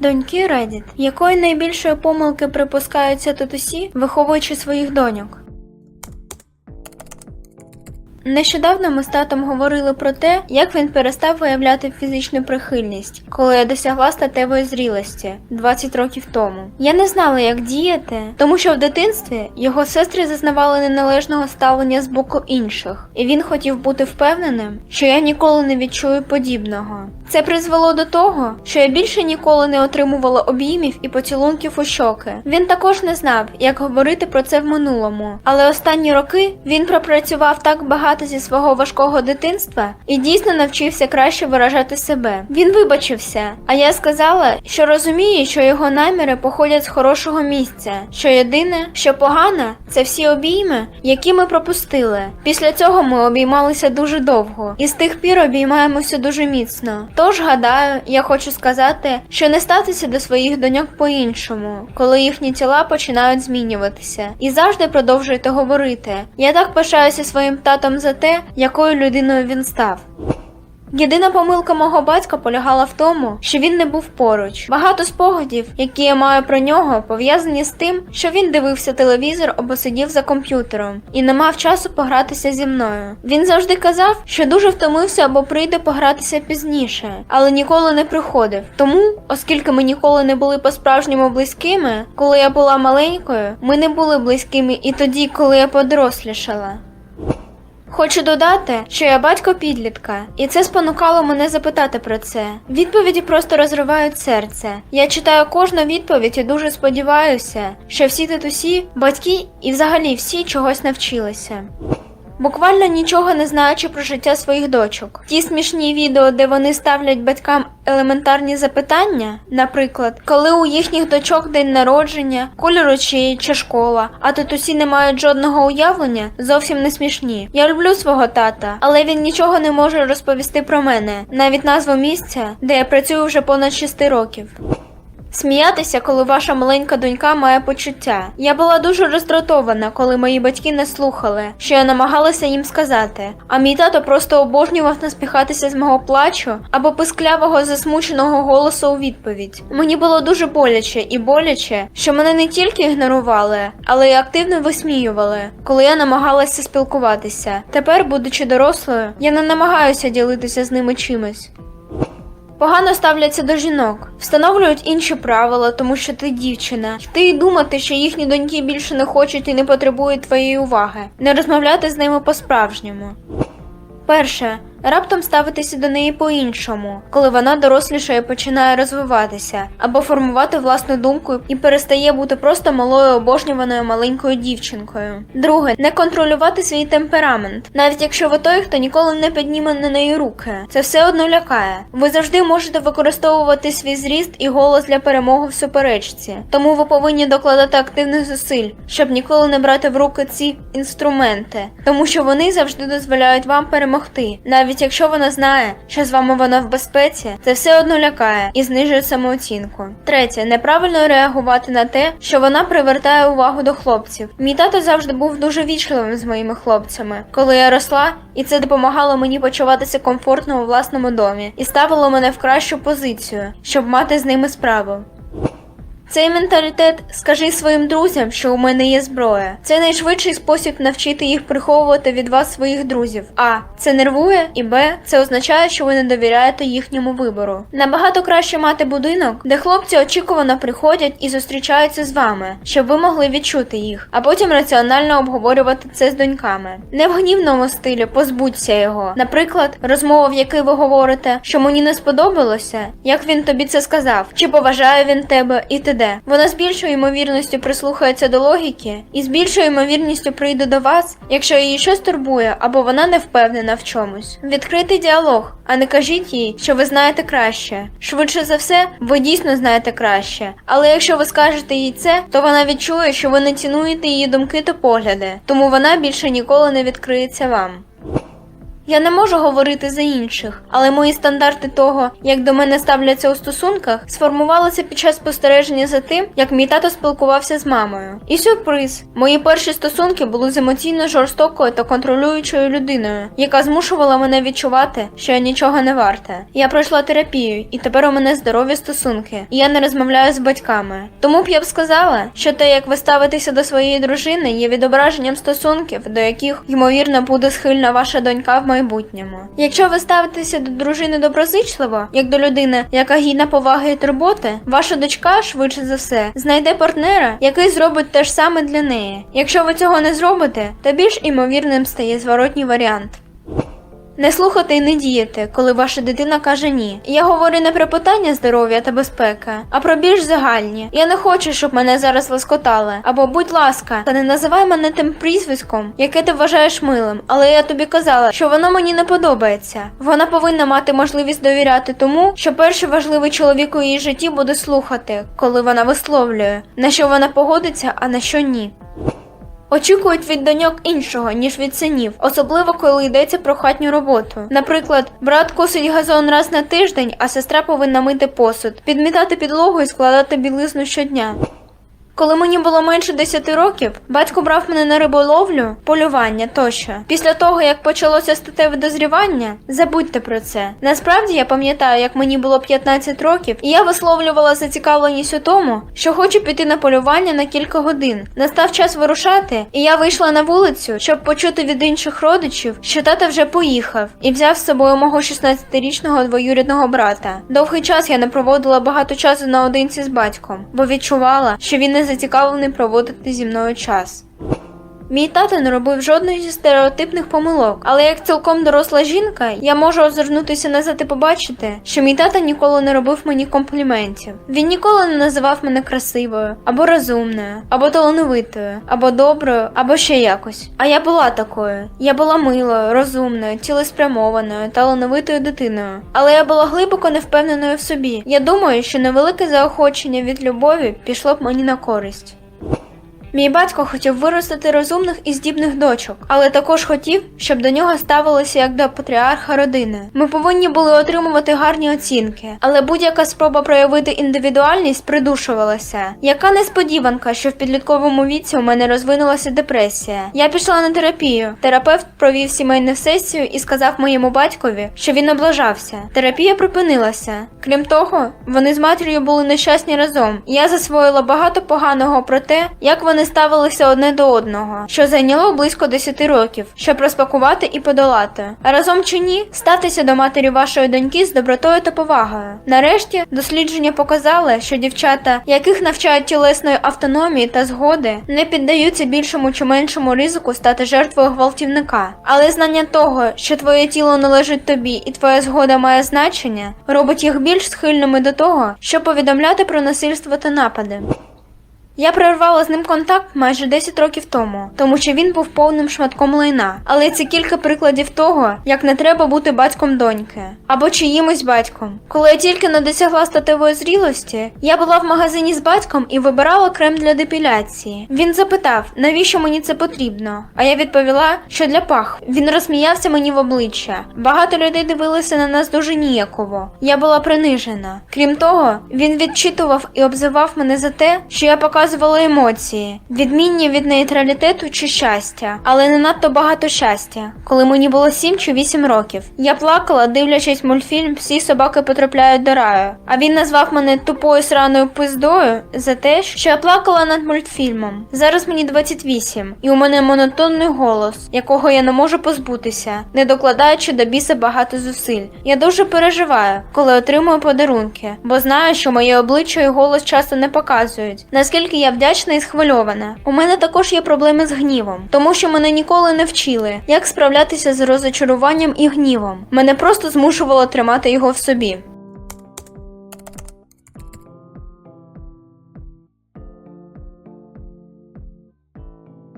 Доньки Reddit. Якої найбільшої помилки припускаються татусі, виховуючи своїх доньок? Нещодавно ми з татом говорили про те, як він перестав виявляти фізичну прихильність, коли я досягла статевої зрілості 20 років тому. Я не знала, як діяти, тому що в дитинстві його сестри зазнавали неналежного ставлення з боку інших, і він хотів бути впевненим, що я ніколи не відчую подібного. Це призвело до того, що я більше ніколи не отримувала обіймів і поцілунків у щоки. Він також не знав, як говорити про це в минулому, але останні роки він пропрацював так багато зі свого важкого дитинства і дійсно навчився краще виражати себе. Він вибачився, а я сказала, що розумію, що його наміри походять з хорошого місця. Що єдине, що погано, це всі обійми, які ми пропустили. Після цього ми обіймалися дуже довго, і з тих пір обіймаємося дуже міцно. Тож гадаю, я хочу сказати, що не статися до своїх доньок по-іншому, коли їхні тіла починають змінюватися. І завжди продовжуйте говорити. Я так пишаюся своїм татом за те, якою людиною він став. Єдина помилка мого батька полягала в тому, що він не був поруч. Багато спогадів, які я маю про нього, пов'язані з тим, що він дивився телевізор або сидів за комп'ютером і не мав часу погратися зі мною. Він завжди казав, що дуже втомився або прийде погратися пізніше, але ніколи не приходив. Тому, оскільки ми ніколи не були по-справжньому близькими, коли я була маленькою, ми не були близькими і тоді, коли я подорослішала. Хочу додати, що я батько підлітка, і це спонукало мене запитати про це. Відповіді просто розривають серце. Я читаю кожну відповідь і дуже сподіваюся, що всі татусі, батьки і взагалі всі чогось навчилися. Буквально нічого не знаючи про життя своїх дочок. Ті смішні відео, де вони ставлять батькам елементарні запитання, наприклад, коли у їхніх дочок день народження, кольор очей чи школа, а татусі не мають жодного уявлення, зовсім не смішні. Я люблю свого тата, але він нічого не може розповісти про мене, навіть назву місця, де я працюю вже понад 6 років. Сміятися, коли ваша маленька донька має почуття. Я була дуже роздратована, коли мої батьки не слухали, що я намагалася їм сказати. А мій тато просто обожнював насміхатися з мого плачу або писклявого засмученого голосу у відповідь. Мені було дуже боляче і боляче, що мене не тільки ігнорували, але й активно висміювали, коли я намагалася спілкуватися. Тепер, будучи дорослою, я не намагаюся ділитися з ними чимось. Погано ставляться до жінок, встановлюють інші правила, тому що ти дівчина. Ти й думати, що їхні доньки більше не хочуть і не потребують твоєї уваги, не розмовляти з ними по-справжньому. Перше, раптом ставитися до неї по-іншому, коли вона дорослішає починає розвиватися, або формувати власну думку і перестає бути просто малою обожнюваною маленькою дівчинкою. Друге, не контролювати свій темперамент, навіть якщо ви той, хто ніколи не підніме на неї руки. Це все одно лякає. Ви завжди можете використовувати свій зріст і голос для перемоги в суперечці. Тому ви повинні докладати активних зусиль, щоб ніколи не брати в руки ці інструменти, тому що вони завжди дозволяють вам перемогти, навіть якщо вона знає, що з вами вона в безпеці, це все одно лякає і знижує самооцінку. Третє, неправильно реагувати на те, що вона привертає увагу до хлопців. Мій тато завжди був дуже вічливим з моїми хлопцями, коли я росла, і це допомагало мені почуватися комфортно у власному домі і ставило мене в кращу позицію, щоб мати з ними справу. Цей менталітет скажи своїм друзям, що у мене є зброя. Це найшвидший спосіб навчити їх приховувати від вас своїх друзів. А це нервує, і Б це означає, що ви не довіряєте їхньому вибору. Набагато краще мати будинок, де хлопці очікувано приходять і зустрічаються з вами, щоб ви могли відчути їх, а потім раціонально обговорювати це з доньками. Не в гнівному стилі позбудься його. Наприклад, розмова, в якій ви говорите, що мені не сподобалося, як він тобі це сказав, чи поважає він тебе і т.д. Вона з більшою ймовірністю прислухається до логіки і з більшою ймовірністю прийде до вас, якщо її щось турбує або вона не впевнена в чомусь. Відкритий діалог, а не кажіть їй, що ви знаєте краще. Швидше за все, ви дійсно знаєте краще. Але якщо ви скажете їй це, то вона відчує, що ви не цінуєте її думки та погляди, тому вона більше ніколи не відкриється вам. Я не можу говорити за інших, але мої стандарти того, як до мене ставляться у стосунках, сформувалися під час спостереження за тим, як мій тато спілкувався з мамою. І сюрприз, мої перші стосунки були з емоційно жорстокою та контролюючою людиною, яка змушувала мене відчувати, що я нічого не варта. Я пройшла терапію, і тепер у мене здорові стосунки, і я не розмовляю з батьками. Тому б я б сказала, що те, як ви ставитеся до своєї дружини, є відображенням стосунків, до яких ймовірно буде схильна ваша донька в майбутньому. Якщо ви ставитеся до дружини доброзичливо, як до людини, яка гідна поваги і турботи, ваша дочка швидше за все знайде партнера, який зробить те ж саме для неї. Якщо ви цього не зробите, то більш імовірним стає зворотній варіант. Не слухати і не діяти, коли ваша дитина каже ні. Я говорю не про питання здоров'я та безпеки, а про більш загальні. Я не хочу, щоб мене зараз лоскотали. Або будь ласка, та не називай мене тим прізвиськом, яке ти вважаєш милим. Але я тобі казала, що воно мені не подобається. Вона повинна мати можливість довіряти тому, що перший важливий чоловік у її житті буде слухати, коли вона висловлює, на що вона погодиться, а на що ні. Очікують від доньок іншого, ніж від синів, особливо коли йдеться про хатню роботу. Наприклад, брат косить газон раз на тиждень, а сестра повинна мити посуд, підмітати підлогу і складати білизну щодня. Коли мені було менше 10 років, батько брав мене на риболовлю, полювання тощо. Після того, як почалося статеве дозрівання, забудьте про це. Насправді я пам'ятаю, як мені було 15 років, і я висловлювала зацікавленість у тому, що хочу піти на полювання на кілька годин. Настав час вирушати, і я вийшла на вулицю, щоб почути від інших родичів, що тата вже поїхав, і взяв з собою мого 16-річного двоюрідного брата. Довгий час я не проводила багато часу наодинці з батьком, бо відчувала, що він не зацікавлений проводити зі мною час. Мій тато не робив жодної зі стереотипних помилок, але як цілком доросла жінка, я можу озирнутися назад і побачити, що мій тато ніколи не робив мені компліментів. Він ніколи не називав мене красивою, або розумною, або талановитою, або доброю, або ще якось. А я була такою. Я була милою, розумною, цілеспрямованою, талановитою дитиною. Але я була глибоко невпевненою в собі. Я думаю, що невелике заохочення від любові пішло б мені на користь. Мій батько хотів виростити розумних і здібних дочок, але також хотів, щоб до нього ставилося як до патріарха родини. Ми повинні були отримувати гарні оцінки, але будь-яка спроба проявити індивідуальність придушувалася. Яка несподіванка, що в підлітковому віці у мене розвинулася депресія. Я пішла на терапію. Терапевт провів сімейну сесію і сказав моєму батькові, що він облажався. Терапія припинилася. Крім того, вони з матір'ю були нещасні разом. Я засвоїла багато поганого про те, як вони ставилися одне до одного, що зайняло близько 10 років, щоб розпакувати і подолати. А разом чи ні, статися до матері вашої доньки з добротою та повагою. Нарешті дослідження показали, що дівчата, яких навчають тілесної автономії та згоди, не піддаються більшому чи меншому ризику стати жертвою гвалтівника. Але знання того, що твоє тіло належить тобі і твоя згода має значення, робить їх більш схильними до того, щоб повідомляти про насильство та напади. Я прервала з ним контакт майже 10 років тому, тому що він був повним шматком лайна. Але це кілька прикладів того, як не треба бути батьком доньки або чиїмось батьком. Коли я тільки не досягла статевої зрілості, я була в магазині з батьком і вибирала крем для депіляції. Він запитав, навіщо мені це потрібно. А я відповіла, що для пах. Він розсміявся мені в обличчя. Багато людей дивилися на нас дуже ніяково. Я була принижена. Крім того, він відчитував і обзивав мене за те, що я показувала емоції, відмінні від нейтралітету чи щастя, але не надто багато щастя. Коли мені було 7 чи 8 років, я плакала, дивлячись мультфільм Всі собаки потрапляють до раю. А він назвав мене тупою сраною пиздою за те, що я плакала над мультфільмом. Зараз мені 28, і у мене монотонний голос, якого я не можу позбутися, не докладаючи до біса багато зусиль. Я дуже переживаю, коли отримую подарунки, бо знаю, що моє обличчя і голос часто не показують. Наскільки я вдячна і схвильована. У мене також є проблеми з гнівом, тому що мене ніколи не вчили, як справлятися з розочаруванням і гнівом. Мене просто змушувало тримати його в собі.